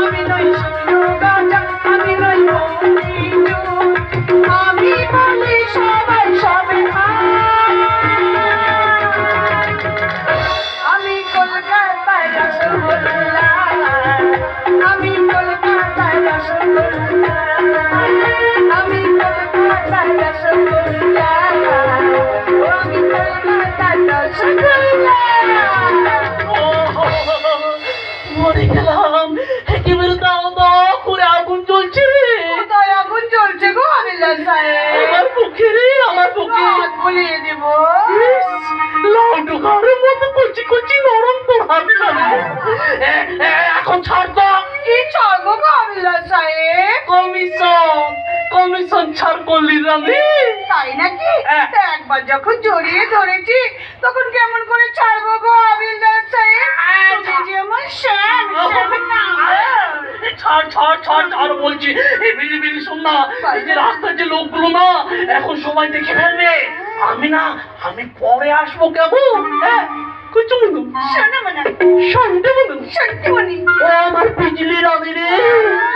আমি মরে গেলাম। একেবারে দাও দাও করে আগুন জ্বলছে কোথায় আগুন জ্বলছে গো আমিলা সাহেব? আমার বুকে রে আমার বুকে। হাত বুলিয়ে দিব। লাউডু ঘরের মধ্যে কচি কচি নরম তো হাতে এখন ছাড় তো। কি ছাড়বো গো আমিলা সাহেব? কমিশন কমিশন ছাড় করলি না রে তাই নাকি। একবার যখন জড়িয়ে ধরেছি তখন কেমন করে ছাড়বো গো আবিলদার ছাড় ছাড় শোন না এই যে রাস্তার যে লোকগুলো না এখন সবাই দেখে ফেলবে। আমি না আমি পরে আসব কেমন? হ্যাঁ? কিছু মনে শোনো মনে শোনতে মনে শোনতে মনে রে।